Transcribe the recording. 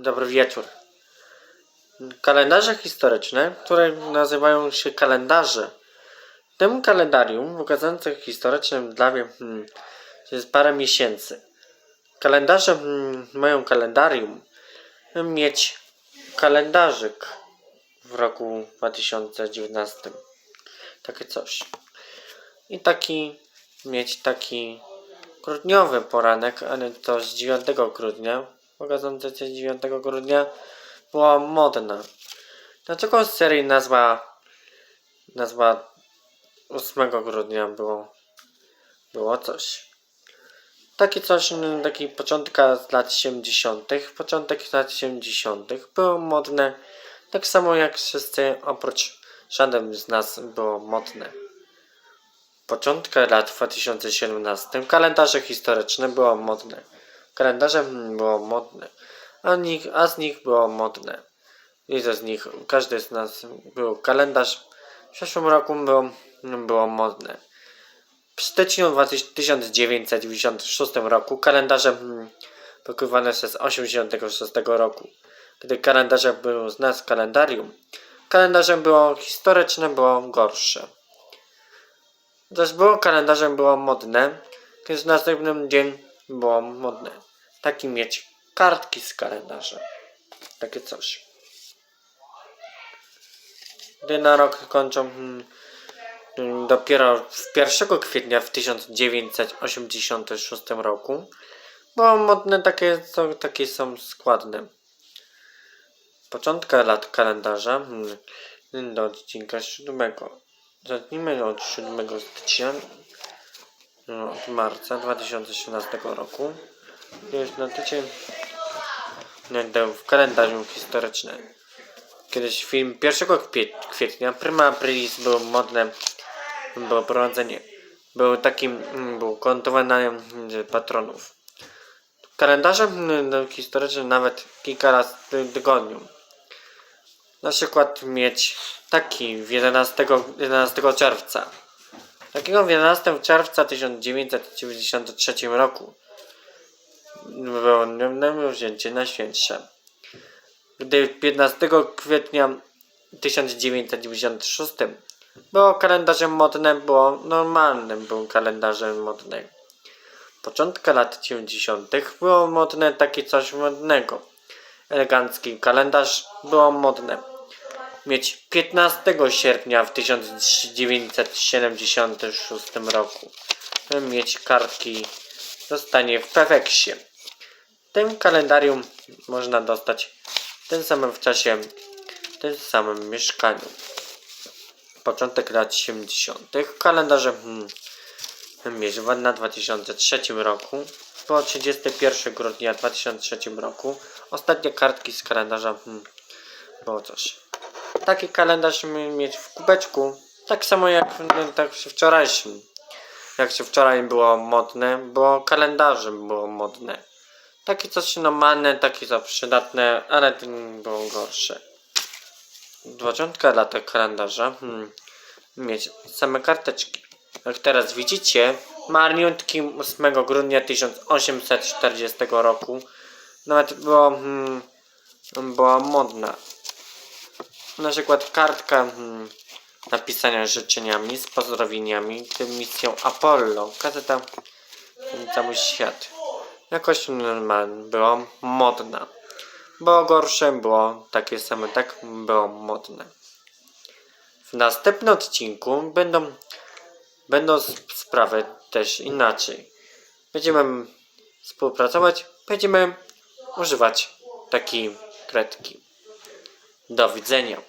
Dobry wieczór. Kalendarze historyczne, które nazywają się kalendarze. W tym kalendarium ukazującym historycznym dla mnie hmm, jest parę miesięcy. Kalendarze hmm, mają kalendarium mieć kalendarzyk w roku 2019. Takie coś. I taki mieć taki grudniowy poranek, ale to z 9 grudnia. Się z 9 grudnia była modna. Dlaczego z serii nazwa nazwa 8 grudnia było było coś. Taki coś, taki początek z lat 70., początek lat 70. było modne, tak samo jak wszyscy, oprócz żaden z nas było modne. Początka lat 2017 kalendarze historyczne było modne. Kalendarze było modne, a, nich, a z nich było modne. Widzę z nich, każdy z nas był kalendarz. W przeszłym roku było, było modne. W styczniu 1996 roku kalendarze mm, pokrywane przez 86 roku. Gdy kalendarze były z nas kalendarium, kalendarzem było historyczne, było gorsze. Też było kalendarzem było modne, kiedy w następnym dzień było modne. Taki mieć kartki z kalendarza. Takie coś. Gdy na rok kończą hmm, hmm, dopiero w 1 kwietnia w 1986 roku, bo modne takie, są- takie są składne. Początka lat kalendarza hmm, do odcinka 7. Zacznijmy od 7 stycznia no, od marca 2018 roku. Jest na jakby w kalendarium historycznym. Kiedyś film 1 kwie- kwietnia, prima aprilis było modne, było prowadzenie. Był takim, mm, był kontowanie mm, patronów. Kalendarzem mm, historycznym nawet kilka razy w tygodniu. Na przykład mieć taki w 11, 11 czerwca. Takiego w 11 czerwca 1993 roku na wzięcie na świętsze. Gdy 15 kwietnia 1996 było kalendarzem modnym, było normalnym, był kalendarzem modnym. Początka lat 90. było modne takie coś modnego. Elegancki kalendarz było modne. Mieć 15 sierpnia w 1976 roku. Mieć kartki dostanie w Peweksie. Tym kalendarium można dostać w tym samym w czasie, w tym samym mieszkaniu. Początek lat 70. Kalendarze hmm, na 2003 roku. Po 31 grudnia 2003 roku. Ostatnie kartki z kalendarza hmm, było coś. Taki kalendarz mi- mieć w kubeczku. Tak samo jak hmm, tak przy wczorajszym. Jak się wczoraj było modne, było kalendarzem było modne. Takie coś normalne, takie co przydatne, ale nie było gorsze. Początka lata kalendarza. Hmm. Mieć same karteczki. Jak teraz widzicie, marniutki 8 grudnia 1840 roku. Nawet było, hmm, była modna. Na przykład kartka hmm, napisania życzeniami, z pozdrowieniami, tym misją Apollo. Gazeta cały świat. Jakoś normalna, była modna. Było gorsze, było takie same, tak było modne. W następnym odcinku będą, będą sprawy też inaczej. Będziemy współpracować, będziemy używać takiej kredki. Do widzenia.